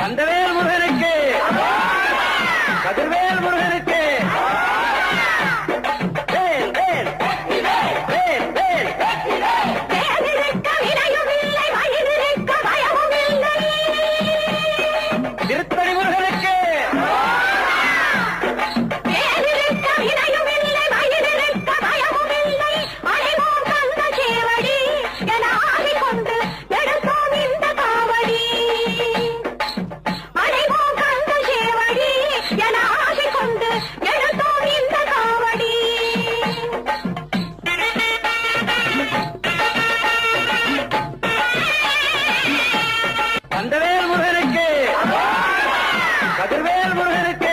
கந்தவேல் முருகனுக்கு. கதிர்வேல் முருகனுக்கு. திருத்தணி வேல் முருகனுக்கு